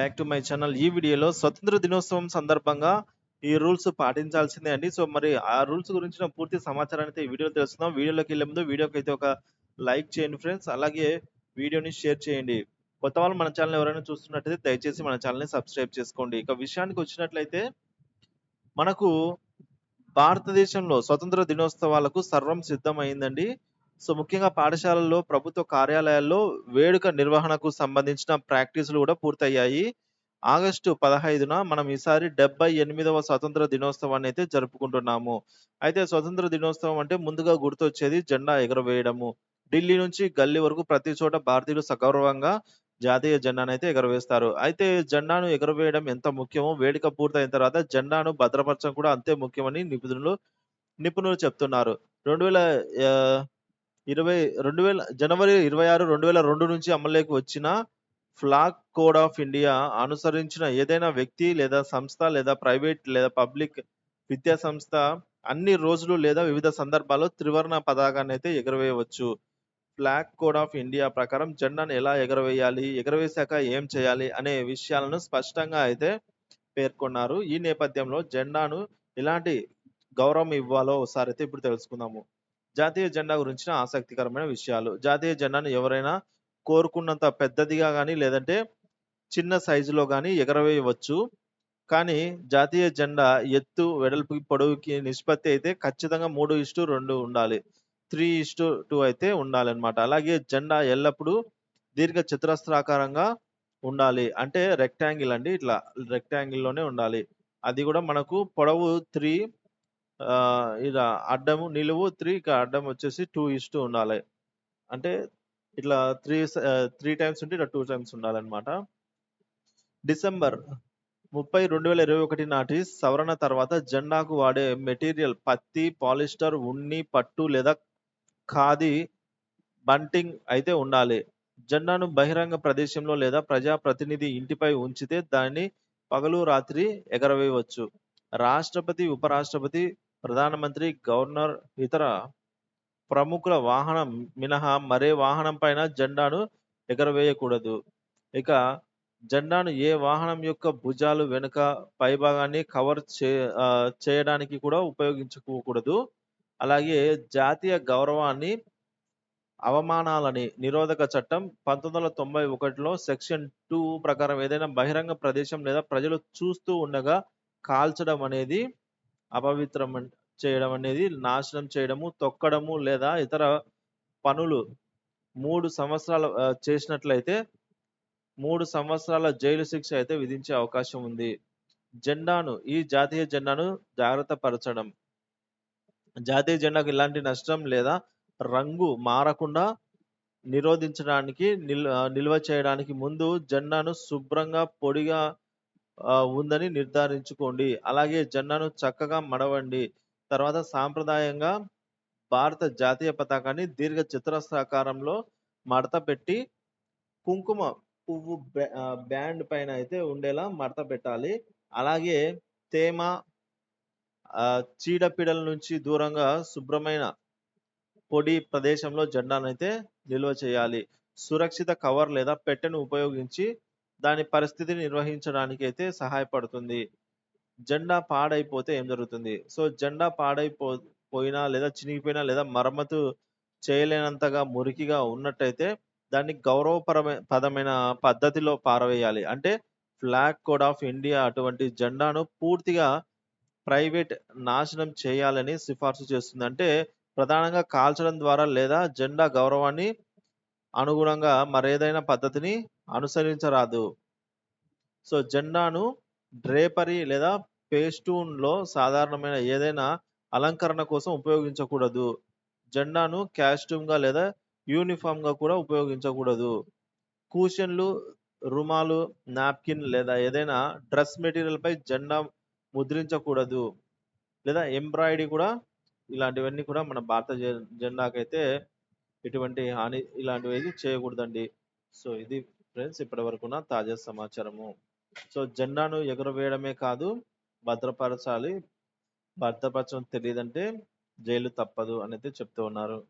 Back to my channel. ఈ వీడియోలో స్వతంత్ర దినోత్సవం సందర్భంగా ఈ రూల్స్ పాటించాల్సిందే అండి. సో, మరి ఆ రూల్స్ గురించిన పూర్తి సమాచారాన్ని అయితే ఈ వీడియోలో వీడియోలోకి వెళ్ళే ముందు వీడియోకైతే ఒక లైక్ చేయండి ఫ్రెండ్స్. అలాగే వీడియోని షేర్ చేయండి. కొత్త వాళ్ళు మన ఛానల్ ఎవరైనా చూస్తున్నట్టయితే దయచేసి మన ఛానల్‌ని సబ్స్క్రైబ్ చేసుకోండి. ఇక విషయానికి వచ్చినట్లయితే మనకు భారతదేశంలో స్వతంత్ర దినోత్సవాలకు సర్వం సిద్ధమైందండి. సో, ముఖ్యంగా పాఠశాలల్లో, ప్రభుత్వ కార్యాలయాల్లో వేడుక నిర్వహణకు సంబంధించిన ప్రాక్టీసులు కూడా పూర్తయ్యాయి. ఆగస్టు 15న మనం ఈసారి 78వ స్వతంత్ర దినోత్సవాన్ని అయితే జరుపుకుంటున్నాము. అయితే స్వతంత్ర దినోత్సవం అంటే ముందుగా గుర్తొచ్చేది జెండా ఎగరవేయడము. ఢిల్లీ నుంచి గల్లీ వరకు ప్రతి చోట భారతీయులు సగౌరవంగా జాతీయ జెండానైతే ఎగరవేస్తారు. అయితే జెండాను ఎగరవేయడం ఎంత ముఖ్యమో వేడుక పూర్తయిన తర్వాత జెండాను భద్రపరచడం కూడా అంతే ముఖ్యమని నిపుణులు నిపుణులు చెప్తున్నారు. 2000 ఇరవై రెండు వేల జనవరి 26, 2002 నుంచి అమల్లోకి వచ్చిన ఫ్లాగ్ కోడ్ ఆఫ్ ఇండియా అనుసరించిన ఏదైనా వ్యక్తి లేదా సంస్థ లేదా ప్రైవేట్ లేదా పబ్లిక్ విద్యా సంస్థ అన్ని రోజులు లేదా వివిధ సందర్భాల్లో త్రివర్ణ పతాకాన్నయితే ఎగరవేయవచ్చు. ఫ్లాగ్ కోడ్ ఆఫ్ ఇండియా ప్రకారం జెండాను ఎలా ఎగరవేయాలి? ఎగరవేశాక ఏం చేయాలి? అనే విషయాలను స్పష్టంగా అయితే పేర్కొన్నారు. ఈ నేపథ్యంలో జెండాను ఎలాంటి గౌరవం ఇవ్వాలో ఒకసారి అయితే ఇప్పుడు తెలుసుకుందాము. జాతీయ జెండా గురించిన ఆసక్తికరమైన విషయాలు. జాతీయ జెండాను ఎవరైనా కోరుకున్నంత పెద్దదిగా కానీ లేదంటే చిన్న సైజులో కానీ ఎగరవేయవచ్చు. కానీ జాతీయ జెండా ఎత్తు, వెడల్పు పొడవుకి నిష్పత్తి అయితే ఖచ్చితంగా 3:2 ఉండాలి. 3:2 అయితే ఉండాలన్నమాట. అలాగే జెండా ఎల్లప్పుడూ దీర్ఘ చతురస్రాకారంగా ఉండాలి. అంటే రెక్టాంగిల్ అండి. ఇట్లా రెక్టాంగిల్‌లోనే ఉండాలి. అది కూడా మనకు పొడవు త్రీ ఇలా అడ్డము, నిలువు త్రీ ఇక అడ్డం వచ్చేసి 2:2 ఉండాలి. అంటే ఇట్లా త్రీ త్రీ టైమ్స్ ఉంటే ఇట్లా టూ టైమ్స్ ఉండాలన్నమాట. డిసెంబర్ 30, 2021 నాటి సవరణ తర్వాత జెండాకు వాడే మెటీరియల్ పత్తి, పాలిస్టర్, ఉన్ని, పట్టు లేదా ఖాదీ బంటింగ్ అయితే ఉండాలి. జెండాను బహిరంగ ప్రదేశంలో లేదా ప్రజా ప్రతినిధి ఇంటిపై ఉంచితే దాన్ని పగలు, రాత్రి ఎగరవేయవచ్చు. రాష్ట్రపతి, ఉపరాష్ట్రపతి, ప్రధానమంత్రి, గవర్నర్, ఇతర ప్రముఖుల వాహనం మినహా మరే వాహనం పైన జెండాను ఎగరవేయకూడదు. ఇక జెండాను ఏ వాహనం యొక్క భుజాలు వెనుక పైభాగాన్ని కవర్ చే చేయడానికి కూడా ఉపయోగించుకోకూడదు. అలాగే జాతీయ గౌరవాన్ని, అవమానాలని నిరోధక చట్టం 1991లో సెక్షన్ టూ ప్రకారం ఏదైనా బహిరంగ ప్రదేశం లేదా ప్రజలు చూస్తూ ఉండగా కాల్చడం అనేది అపవిత్రం చేయడం అనేది, నాశనం చేయడము, తొక్కడము లేదా ఇతర పనులు మూడు సంవత్సరాలు చేసినట్లయితే మూడు సంవత్సరాల జైలు శిక్ష అయితే విధించే అవకాశం ఉంది. జెండాను ఈ జాతీయ జెండాను జాగ్రత్త పరచడం. జాతీయ జెండాకు ఎలాంటి నష్టం లేదా రంగు మారకుండా నిరోధించడానికి నిల్ నిల్వ చేయడానికి ముందు జెండాను శుభ్రంగా, పొడిగా ఉందని నిర్ధారించుకోండి. అలాగే జెండాను చక్కగా మడవండి. తర్వాత సాంప్రదాయంగా భారత జాతీయ పతాకాన్ని దీర్ఘ చతురస్రాకారంలో మడత పెట్టి కుంకుమ పువ్వు బ్యా బ్యాండ్ పైన అయితే ఉండేలా మడత పెట్టాలి. అలాగే తేమ చీడపీడల నుంచి దూరంగా శుభ్రమైన పొడి ప్రదేశంలో జెండానైతే నిల్వ చేయాలి. సురక్షిత కవర్ లేదా పెట్టెను ఉపయోగించి దాని పరిస్థితిని నిర్వహించడానికి అయితే సహాయపడుతుంది. జెండా పాడైపోతే ఏం జరుగుతుంది? సో, జెండా పాడైపో పోయినా లేదా చినిగిపోయినా లేదా మరమ్మతు చేయలేనంతగా మురికిగా ఉన్నట్టయితే దాన్ని గౌరవపరమైన పదమైన పద్ధతిలో పారవేయాలి. అంటే ఫ్లాగ్ కోడ్ ఆఫ్ ఇండియా అటువంటి జెండాను పూర్తిగా ప్రైవేట్ నాశనం చేయాలని సిఫార్సు చేస్తుంది. అంటే ప్రధానంగా కాల్చడం ద్వారా లేదా జెండా గౌరవాన్ని అనుగుణంగా మరేదైనా పద్ధతిని అనుసరించరాదు. సో, జెండాను డ్రేపరీ లేదా పేస్టూన్‌లో సాధారణమైన ఏదైనా అలంకరణ కోసం ఉపయోగించకూడదు. జెండాను క్యాస్ట్యూమ్గా లేదా యూనిఫామ్గా కూడా ఉపయోగించకూడదు. కుషన్లు, రుమాలు, నాప్కిన్ లేదా ఏదైనా డ్రెస్ మెటీరియల్‌పై జెండా ముద్రించకూడదు. లేదా ఎంబ్రాయిడరీ కూడా ఇలాంటివన్నీ కూడా మన భారత జె జెండాకైతే ఎటువంటి హాని ఇలాంటివేవి చేయకూడదండి. సో, ఇది ఫ్రెండ్స్ వరకు తాజా సమాచారము. సో, జెండాను ఎగురవేయడమే కాదు భద్రపరచాలి. భద్రపరచడం తెలియదంటే జైలు తప్పదు అనేది చెప్తూ ఉన్నారు.